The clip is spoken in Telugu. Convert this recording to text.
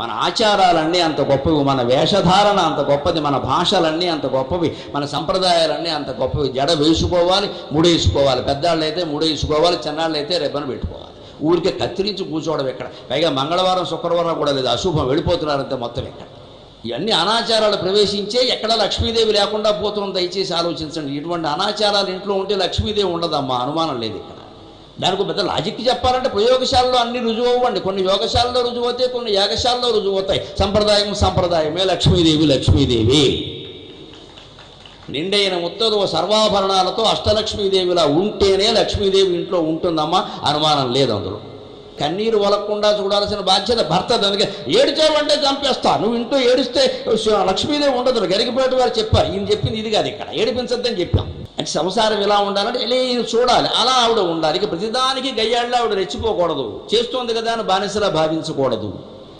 మన ఆచారాలన్నీ అంత గొప్పవి మన వేషధారణ అంత గొప్పది మన భాషలన్నీ అంత గొప్పవి మన సంప్రదాయాలన్నీ అంత గొప్పవి. జడ వేసుకోవాలి ముడేసుకోవాలి పెద్దాళ్ళు అయితే ముడేసుకోవాలి చిన్నాళ్ళు అయితే రెబ్బను పెట్టుకోవాలి. ఊరికే కత్తిరించి కూర్చోవడం ఇక్కడ పైగా మంగళవారం శుక్రవారం కూడా లేదు. అశుభం వెళ్ళిపోతున్నారంతే మొత్తం ఇక్కడ. ఇవన్నీ అనాచారాలు ప్రవేశించే ఎక్కడ లక్ష్మీదేవి లేకుండా పోతుంది దయచేసి ఆలోచించండి. ఇటువంటి అనాచారాలు ఇంట్లో ఉంటే లక్ష్మీదేవి ఉండదమ్మా అనుమానం లేదు ఇక్కడ. దానికి పెద్ద లాజిక్ చెప్పాలంటే ప్రయోగశాలలో అన్ని రుజువు అవ్వండి కొన్ని యోగశాలలో రుజువు అవుతాయి కొన్ని యాగశాలలో రుజువు అవుతాయి సంప్రదాయం సంప్రదాయమే. లక్ష్మీదేవి లక్ష్మీదేవి. నిండైన ముత్తదు సర్వాభరణాలతో అష్టలక్ష్మీదేవిలా ఉంటేనే లక్ష్మీదేవి ఇంట్లో ఉంటుందమ్మా అనుమానం లేదు అందులో. కన్నీరు వలకుండా చూడాల్సిన బాధ్యత భర్త దానికి ఏడిచావంటే చంపేస్తా. నువ్వు ఇంట్లో ఏడిస్తే లక్ష్మీదేవి ఉండదు. గరికపేట వారు చెప్పారు. ఈయన చెప్పింది ఇది కాదు ఇక్కడ. ఏడిపించద్దని చెప్పాం. అంటే సంసారం ఇలా ఉండాలంటే ఇలా చూడాలి. అలా ఆవిడ ఉండాలి. ఇక ప్రతిదానికి గయ్యాళ్ళ ఆవిడ రెచ్చిపోకూడదు. చేస్తోంది కదా అని బానిసలా భావించకూడదు.